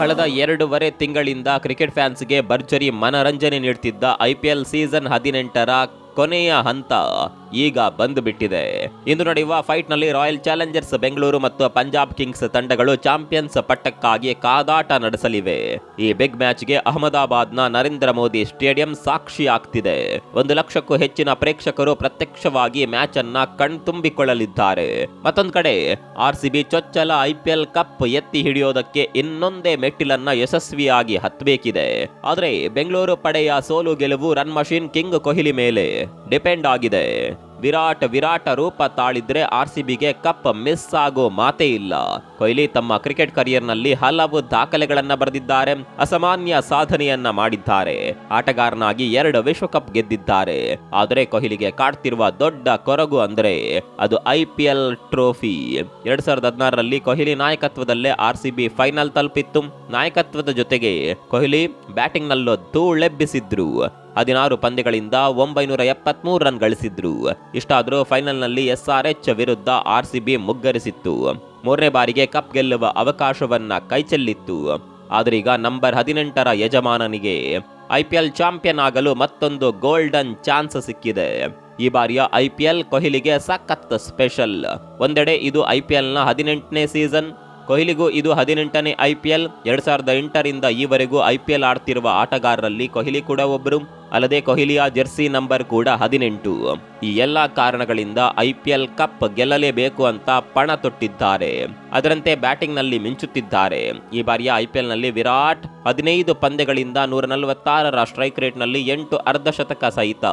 ಕಳೆದ ಎರಡೂವರೆ ತಿಂಗಳಿಂದ ಕ್ರಿಕೆಟ್ ಫ್ಯಾನ್ಸ್ಗೆ ಭರ್ಜರಿ ಮನರಂಜನೆ ನೀಡ್ತಿದ್ದ ಐಪಿಎಲ್ ಸೀಸನ್ ಹದಿನೆಂಟರ ಕೊನೆಯ ಹಂತ ಈಗ ಬಂದು ಬಿಟ್ಟಿದೆ ಇಂದು ನಡೆಯುವ ಫೈಟ್ನಲ್ಲಿ ರಾಯಲ್ ಚಾಲೆಂಜರ್ಸ್ ಬೆಂಗಳೂರು ಮತ್ತು ಪಂಜಾಬ್ ಕಿಂಗ್ಸ್ ತಂಡಗಳು ಚಾಂಪಿಯನ್ಸ್ ಪಟ್ಟಕ್ಕಾಗಿ ಕಾದಾಟ ನಡೆಸಲಿವೆ. ಈ ಬಿಗ್ ಮ್ಯಾಚ್ಗೆ ಅಹಮದಾಬಾದ್ನ ನರೇಂದ್ರ ಮೋದಿ ಸ್ಟೇಡಿಯಂ ಸಾಕ್ಷಿ ಆಗ್ತಿದೆ. ಒಂದು ಲಕ್ಷಕ್ಕೂ ಹೆಚ್ಚಿನ ಪ್ರೇಕ್ಷಕರು ಪ್ರತ್ಯಕ್ಷವಾಗಿ ಮ್ಯಾಚ್ ಅನ್ನ ಕಣ್ತುಂಬಿಕೊಳ್ಳಲಿದ್ದಾರೆ. ಮತ್ತೊಂದು ಕಡೆ ಆರ್ ಸಿ ಬಿ ಚೊಚ್ಚಲ ಐಪಿಎಲ್ ಕಪ್ ಎತ್ತಿ ಹಿಡಿಯೋದಕ್ಕೆ ಇನ್ನೊಂದೇ ಮೆಟ್ಟಿಲನ್ನ ಯಶಸ್ವಿಯಾಗಿ ಹತ್ತಬೇಕಿದೆ ಆದರೆ ಬೆಂಗಳೂರು ಪಡೆಯ ಸೋಲು ಗೆಲುವು ರನ್ ಮಷೀನ್ ಕಿಂಗ್ ಕೊಹ್ಲಿ ಮೇಲೆ. ಡಿಪೆಂಡ್ ಆಗಿದೆ. ವಿರಾಟ್ ವಿರಾಟ ರೂಪ ತಾಳಿದ್ರೆ ಆರ್ ಸಿ ಬಿಗೆ ಕಪ್ ಮಿಸ್ ಆಗೋ ಮಾತೇ ಇಲ್ಲ. ಕೊಹ್ಲಿ ತಮ್ಮ ಕ್ರಿಕೆಟ್ ಕರಿಯರ್ನಲ್ಲಿ ಹಲವು ದಾಖಲೆಗಳನ್ನ ಬರೆದಿದ್ದಾರೆ, ಅಸಾಮಾನ್ಯ ಸಾಧನೆಯನ್ನ ಮಾಡಿದ್ದಾರೆ. ಆಟಗಾರನಾಗಿ ಎರಡು ವಿಶ್ವಕಪ್ ಗೆದ್ದಿದ್ದಾರೆ. ಆದರೆ ಕೊಹ್ಲಿಗೆ ಕಾಡ್ತಿರುವ ದೊಡ್ಡ ಕೊರಗು ಅಂದ್ರೆ ಅದು ಐ ಪಿ ಎಲ್ ಟ್ರೋಫಿ. ಎರಡ್ ಸಾವಿರದ ಹದಿನಾರರಲ್ಲಿ ಕೊಹ್ಲಿ ನಾಯಕತ್ವದಲ್ಲೇ ಆರ್ ಸಿ ಬಿ ಫೈನಲ್ ತಲುಪಿತ್ತು. ನಾಯಕತ್ವದ ಜೊತೆಗೆ ಕೊಹ್ಲಿ ಬ್ಯಾಟಿಂಗ್ ನಲ್ಲೂ ಧೂಳೆಬ್ಬಿಸಿದ್ರು. ಹದಿನಾರು ಪಂದ್ಯಗಳಿಂದ ಒಂಬೈನೂರ ಎಪ್ಪತ್ಮೂರು ರನ್ ಗಳಿಸಿದ್ರು. ಇಷ್ಟಾದರೂ ಫೈನಲ್ನಲ್ಲಿ ಎಸ್ಆರ್ಎಚ್ ವಿರುದ್ಧ ಆರ್ಸಿಬಿ ಮುಗ್ಗರಿಸಿತ್ತು. ಮೂರನೇ ಬಾರಿಗೆ ಕಪ್ ಗೆಲ್ಲುವ ಅವಕಾಶವನ್ನ ಕೈಚೆಲ್ಲಿತ್ತು. ಆದರೀಗ ನಂಬರ್ ಹದಿನೆಂಟರ ಯಜಮಾನನಿಗೆ ಐಪಿಎಲ್ ಚಾಂಪಿಯನ್ ಆಗಲು ಮತ್ತೊಂದು ಗೋಲ್ಡನ್ ಚಾನ್ಸ್ ಸಿಕ್ಕಿದೆ. ಈ ಬಾರಿಯ ಐಪಿಎಲ್ ಕೊಹ್ಲಿಗೆ ಸಖತ್ ಸ್ಪೆಷಲ್. ಒಂದೆಡೆ ಇದು ಐಪಿಎಲ್ನ ಹದಿನೆಂಟನೇ ಸೀಸನ್ ಕೊಹ್ಲಿಗೂ ಇದು ಹದಿನೆಂಟನೇ ಐ ಪಿ ಎಲ್. ಎರಡ್ ಸಾವಿರದ ಎಂಟರಿಂದ ಈವರೆಗೂ ಐ ಪಿ ಎಲ್ ಆಡ್ತಿರುವ ಆಟಗಾರರಲ್ಲಿ ಕೊಹ್ಲಿ ಕೂಡ ಒಬ್ಬರು ಅಲ್ಲದೆ ಕೊಹ್ಲಿಯ ಜೆರ್ಸಿ ನಂಬರ್ ಕೂಡ ಹದಿನೆಂಟು. ಈ ಎಲ್ಲ ಕಾರಣಗಳಿಂದ ಐ ಪಿ ಎಲ್ ಕಪ್ ಗೆಲ್ಲಲೇಬೇಕು ಅಂತ ಪಣ ತೊಟ್ಟಿದ್ದಾರೆ. ಅದರಂತೆ ಬ್ಯಾಟಿಂಗ್ನಲ್ಲಿ ಮಿಂಚುತ್ತಿದ್ದಾರೆ. ಈ ಬಾರಿಯ ಐ ಪಿ ಎಲ್ನಲ್ಲಿ ವಿರಾಟ್ ಹದಿನೈದು ಪಂದ್ಯಗಳಿಂದ ನೂರ ನಲವತ್ತಾರರ ಸ್ಟ್ರೈಕ್ ರೇಟ್ನಲ್ಲಿ ಎಂಟು ಅರ್ಧಶತಕ ಸಹಿತ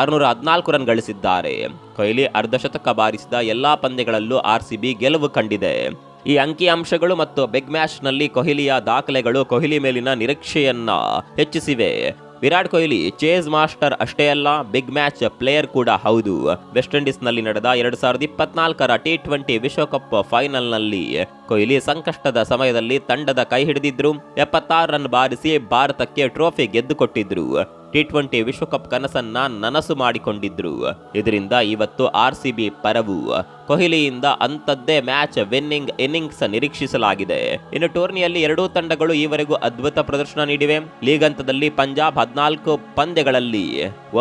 ಆರುನೂರ ಹದಿನಾಲ್ಕು ರನ್ ಗಳಿಸಿದ್ದಾರೆ. ಕೊಹ್ಲಿ ಅರ್ಧಶತಕ ಬಾರಿಸಿದ ಎಲ್ಲಾ ಪಂದ್ಯಗಳಲ್ಲೂ ಆರ್ ಸಿ ಬಿ ಗೆಲುವು ಕಂಡಿದೆ. ಈ ಅಂಕಿಅಂಶಗಳು ಮತ್ತು ಬಿಗ್ ಮ್ಯಾಚ್ನಲ್ಲಿ ಕೊಹ್ಲಿಯ ದಾಖಲೆಗಳು ಕೊಹ್ಲಿ ಮೇಲಿನ ನಿರೀಕ್ಷೆಯನ್ನ ಹೆಚ್ಚಿಸಿವೆ. ವಿರಾಟ್ ಕೊಹ್ಲಿ, ಚೇಸ್ ಮಾಸ್ಟರ್ ಅಷ್ಟೇ ಅಲ್ಲ, ಬಿಗ್ ಮ್ಯಾಚ್ ಪ್ಲೇಯರ್ ಕೂಡ ಹೌದು. ವೆಸ್ಟ್ ಇಂಡೀಸ್ನಲ್ಲಿ ನಡೆದ ಎರಡ್ ಸಾವಿರದ ಇಪ್ಪತ್ನಾಲ್ಕರ ಟಿ ಟ್ವೆಂಟಿ ವಿಶ್ವಕಪ್ ಫೈನಲ್ನಲ್ಲಿ ಕೊಹ್ಲಿ ಸಂಕಷ್ಟದ ಸಮಯದಲ್ಲಿ ತಂಡದ ಕೈ ಹಿಡಿದಿದ್ರು. ಎಪ್ಪತ್ತಾರು ರನ್ ಬಾರಿಸಿ ಭಾರತಕ್ಕೆ ಟ್ರೋಫಿ ಗೆದ್ದುಕೊಟ್ಟಿದ್ರು. ಟಿ ಟ್ವೆಂಟಿ ವಿಶ್ವಕಪ್ ಕನಸನ್ನ ನನಸು ಮಾಡಿಕೊಂಡಿದ್ರು. ಇದರಿಂದ ಇವತ್ತು ಆರ್ ಸಿ ಬಿ ಪರವು ಕೊಹ್ಲಿಯಿಂದ ಅಂಥದ್ದೇ ಮ್ಯಾಚ್ ವಿನ್ನಿಂಗ್ ಇನ್ನಿಂಗ್ಸ್ ನಿರೀಕ್ಷಿಸಲಾಗಿದೆ. ಇನ್ನು ಟೂರ್ನಿಯಲ್ಲಿ ಎರಡೂ ತಂಡಗಳು ಈವರೆಗೂ ಅದ್ಭುತ ಪ್ರದರ್ಶನ ನೀಡಿವೆ. ಲೀಗ್ ಹಂತದಲ್ಲಿ ಪಂಜಾಬ್ ಹದಿನಾಲ್ಕು ಪಂದ್ಯಗಳಲ್ಲಿ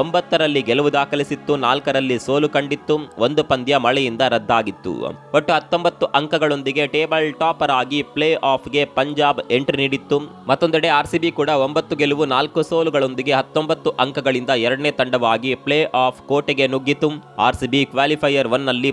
ಒಂಬತ್ತರಲ್ಲಿ ಗೆಲುವು ದಾಖಲಿಸಿತ್ತು, ನಾಲ್ಕರಲ್ಲಿ ಸೋಲು ಕಂಡಿತ್ತು, ಒಂದು ಪಂದ್ಯ ಮಳೆಯಿಂದ ರದ್ದಾಗಿತ್ತು. ಒಟ್ಟು ಹತ್ತೊಂಬತ್ತು ಅಂಕಗಳೊಂದಿಗೆ ಟೇಬಲ್ ಟಾಪರ್ ಆಗಿ ಪ್ಲೇ ಆಫ್ಗೆ ಪಂಜಾಬ್ ಎಂಟ್ರಿ ನೀಡಿತ್ತು. ಮತ್ತೊಂದೆಡೆ ಆರ್ಸಿಬಿ ಕೂಡ ಒಂಬತ್ತು ಗೆಲುವು, ನಾಲ್ಕು ಸೋಲುಗಳೊಂದಿಗೆ ಹತ್ತೊಂಬತ್ತು ಅಂಕಗಳಿಂದ ಎರಡನೇ ತಂಡವಾಗಿ ಪ್ಲೇ ಆಫ್ ಕೋಟೆಗೆ ನುಗ್ಗಿತು. ಆರ್ಸಿಬಿ ಕ್ವಾಲಿಫೈಯರ್ ಒನ್ನಲ್ಲಿ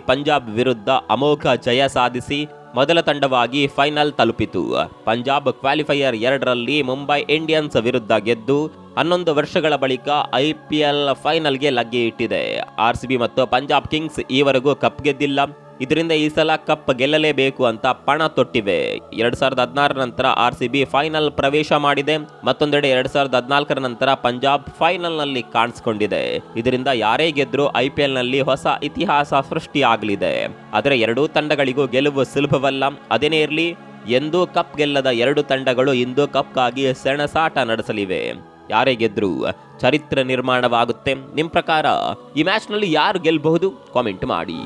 ವಿರುದ್ಧ ಅಮೋಘ ಜಯ ಸಾಧಿಸಿ ಮೊದಲ ತಂಡವಾಗಿ ಫೈನಲ್ ತಲುಪಿತು. ಪಂಜಾಬ್ ಕ್ವಾಲಿಫೈಯರ್ ಎರಡರಲ್ಲಿ ಮುಂಬೈ ಇಂಡಿಯನ್ಸ್ ವಿರುದ್ಧ ಗೆದ್ದು ಹನ್ನೊಂದು ವರ್ಷಗಳ ಬಳಿಕ ಐಪಿಎಲ್ ಫೈನಲ್ಗೆ ಲಗ್ಗೆ ಇಟ್ಟಿದೆ. ಆರ್ಸಿಬಿ ಮತ್ತು ಪಂಜಾಬ್ ಕಿಂಗ್ಸ್ ಈವರೆಗೂ ಕಪ್ ಗೆದ್ದಿಲ್ಲ. ಇದರಿಂದ ಈ ಸಲ ಕಪ್ ಗೆಲ್ಲಲೇಬೇಕು ಅಂತ ಪಣ ತೊಟ್ಟಿವೆ. ಎರಡ್ ಸಾವಿರದ ಹದಿನಾರರ ನಂತರ ಆರ್ ಸಿ ಬಿ ಫೈನಲ್ ಪ್ರವೇಶ ಮಾಡಿದೆ. ಮತ್ತೊಂದೆಡೆ ಎರಡ್ ಸಾವಿರದ ಹದಿನಾಲ್ಕರ ನಂತರ ಪಂಜಾಬ್ ಫೈನಲ್ನಲ್ಲಿ ಕಾಣಿಸಿಕೊಂಡಿದೆ. ಇದರಿಂದ ಯಾರೇ ಗೆದ್ರೂ ಐಪಿಎಲ್ನಲ್ಲಿ ಹೊಸ ಇತಿಹಾಸ ಸೃಷ್ಟಿಯಾಗಲಿದೆ. ಆದರೆ ಎರಡೂ ತಂಡಗಳಿಗೂ ಗೆಲುವು ಸುಲಭವಲ್ಲ. ಅದೇನೇ ಇರಲಿ, ಎಂದೂ ಕಪ್ ಗೆಲ್ಲದ ಎರಡು ತಂಡಗಳು ಇಂದು ಕಪ್ಗಾಗಿ ಸೆಣಸಾಟ ನಡೆಸಲಿವೆ. ಯಾರೇ ಗೆದ್ರು ಚರಿತ್ರೆ ನಿರ್ಮಾಣವಾಗುತ್ತೆ. ನಿಮ್ಮ ಪ್ರಕಾರ ಈ ಮ್ಯಾಚ್ನಲ್ಲಿ ಯಾರು ಗೆಲ್ಲಬಹುದು ಕಾಮೆಂಟ್ ಮಾಡಿ.